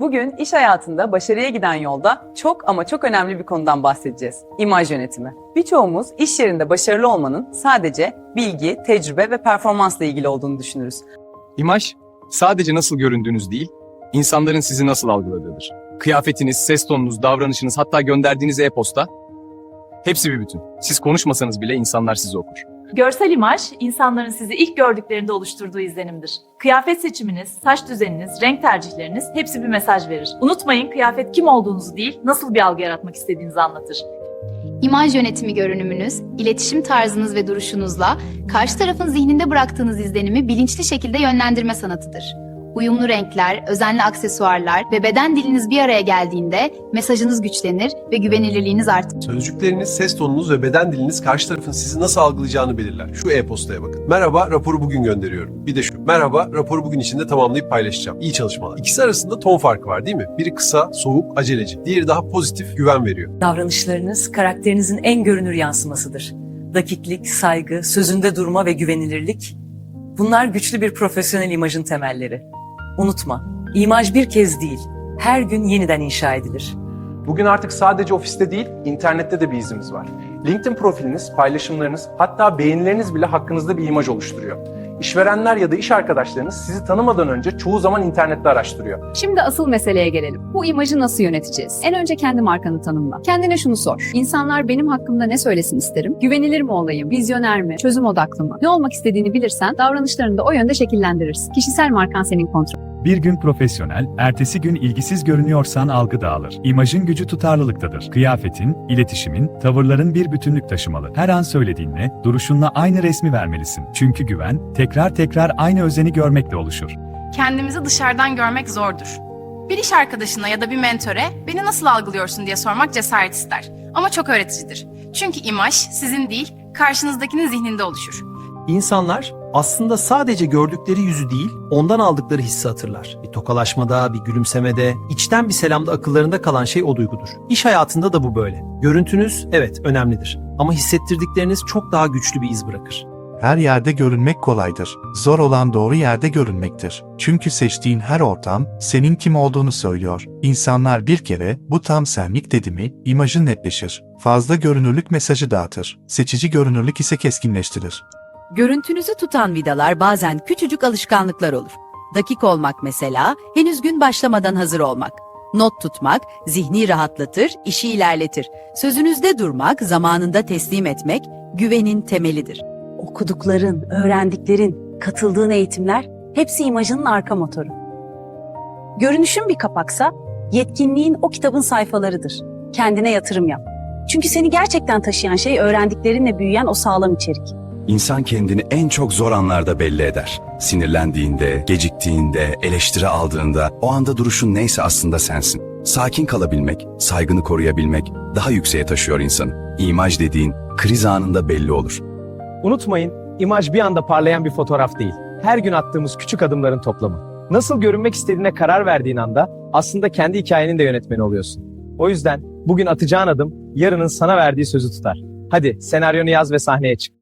Bugün iş hayatında başarıya giden yolda çok ama çok önemli bir konudan bahsedeceğiz. İmaj yönetimi. Birçoğumuz iş yerinde başarılı olmanın sadece bilgi, tecrübe ve performansla ilgili olduğunu düşünürüz. İmaj, sadece nasıl göründüğünüz değil, insanların sizi nasıl algıladığıdır. Kıyafetiniz, ses tonunuz, davranışınız, hatta gönderdiğiniz e-posta, hepsi bir bütün. Siz konuşmasanız bile insanlar sizi okur. Görsel imaj, insanların sizi ilk gördüklerinde oluşturduğu izlenimdir. Kıyafet seçiminiz, saç düzeniniz, renk tercihleriniz hepsi bir mesaj verir. Unutmayın kıyafet kim olduğunuzu değil, nasıl bir algı yaratmak istediğinizi anlatır. İmaj yönetimi görünümünüz, iletişim tarzınız ve duruşunuzla karşı tarafın zihninde bıraktığınız izlenimi bilinçli şekilde yönlendirme sanatıdır. Uyumlu renkler, özenli aksesuarlar ve beden diliniz bir araya geldiğinde mesajınız güçlenir ve güvenilirliğiniz artar. Sözcükleriniz, ses tonunuz ve beden diliniz karşı tarafın sizi nasıl algılayacağını belirler. Şu e-postaya bakın. Merhaba, raporu bugün gönderiyorum. Bir de şu. Merhaba, raporu bugün içinde tamamlayıp paylaşacağım. İyi çalışmalar. İkisi arasında ton farkı var değil mi? Biri kısa, soğuk, aceleci. Diğeri daha pozitif, güven veriyor. Davranışlarınız karakterinizin en görünür yansımasıdır. Dakiklik, saygı, sözünde durma ve güvenilirlik. Bunlar güçlü bir profesyonel imajın temelleri. Unutma, imaj bir kez değil, her gün yeniden inşa edilir. Bugün artık sadece ofiste değil, internette de bir izimiz var. LinkedIn profiliniz, paylaşımlarınız, hatta beğenileriniz bile hakkınızda bir imaj oluşturuyor. İşverenler ya da iş arkadaşlarınız sizi tanımadan önce çoğu zaman internette araştırıyor. Şimdi asıl meseleye gelelim. Bu imajı nasıl yöneteceğiz? En önce kendi markanı tanımla. Kendine şunu sor. İnsanlar benim hakkımda ne söylesin isterim? Güvenilir mi olayım? Vizyoner mi? Çözüm odaklı mı? Ne olmak istediğini bilirsen davranışlarını da o yönde şekillendirirsin. Kişisel markan senin kontrolün. Bir gün profesyonel, ertesi gün ilgisiz görünüyorsan algı dağılır. İmajın gücü tutarlılıktadır. Kıyafetin, iletişimin, tavırların bir bütünlük taşımalı. Her an söylediğinle, duruşunla aynı resmi vermelisin. Çünkü güven, tekrar tekrar aynı özeni görmekle oluşur. Kendimizi dışarıdan görmek zordur. Bir iş arkadaşına ya da bir mentöre beni nasıl algılıyorsun diye sormak cesaret ister. Ama çok öğreticidir. Çünkü imaj sizin değil, karşınızdakinin zihninde oluşur. İnsanlar aslında sadece gördükleri yüzü değil, ondan aldıkları hissi hatırlar. Bir tokalaşmada, bir gülümsemede, içten bir selamda akıllarında kalan şey o duygudur. İş hayatında da bu böyle. Görüntünüz evet önemlidir ama hissettirdikleriniz çok daha güçlü bir iz bırakır. Her yerde görünmek kolaydır. Zor olan doğru yerde görünmektir. Çünkü seçtiğin her ortam senin kim olduğunu söylüyor. İnsanlar bir kere bu tam senlik dedi mi imajın netleşir. Fazla görünürlük mesajı dağıtır. Seçici görünürlük ise keskinleştirir. Görüntünüzü tutan vidalar bazen küçücük alışkanlıklar olur. Dakik olmak mesela, henüz gün başlamadan hazır olmak. Not tutmak, zihni rahatlatır, işi ilerletir. Sözünüzde durmak, zamanında teslim etmek, güvenin temelidir. Okudukların, öğrendiklerin, katıldığın eğitimler hepsi imajının arka motoru. Görünüşün bir kapaksa, yetkinliğin o kitabın sayfalarıdır. Kendine yatırım yap. Çünkü seni gerçekten taşıyan şey öğrendiklerinle büyüyen o sağlam içerik. İnsan kendini en çok zor anlarda belli eder. Sinirlendiğinde, geciktiğinde, eleştiri aldığında o anda duruşun neyse aslında sensin. Sakin kalabilmek, saygını koruyabilmek daha yükseğe taşıyor insanı. İmaj dediğin kriz anında belli olur. Unutmayın, imaj bir anda parlayan bir fotoğraf değil. Her gün attığımız küçük adımların toplamı. Nasıl görünmek istediğine karar verdiğin anda aslında kendi hikayenin de yönetmeni oluyorsun. O yüzden bugün atacağın adım yarının sana verdiği sözü tutar. Hadi senaryonu yaz ve sahneye çık.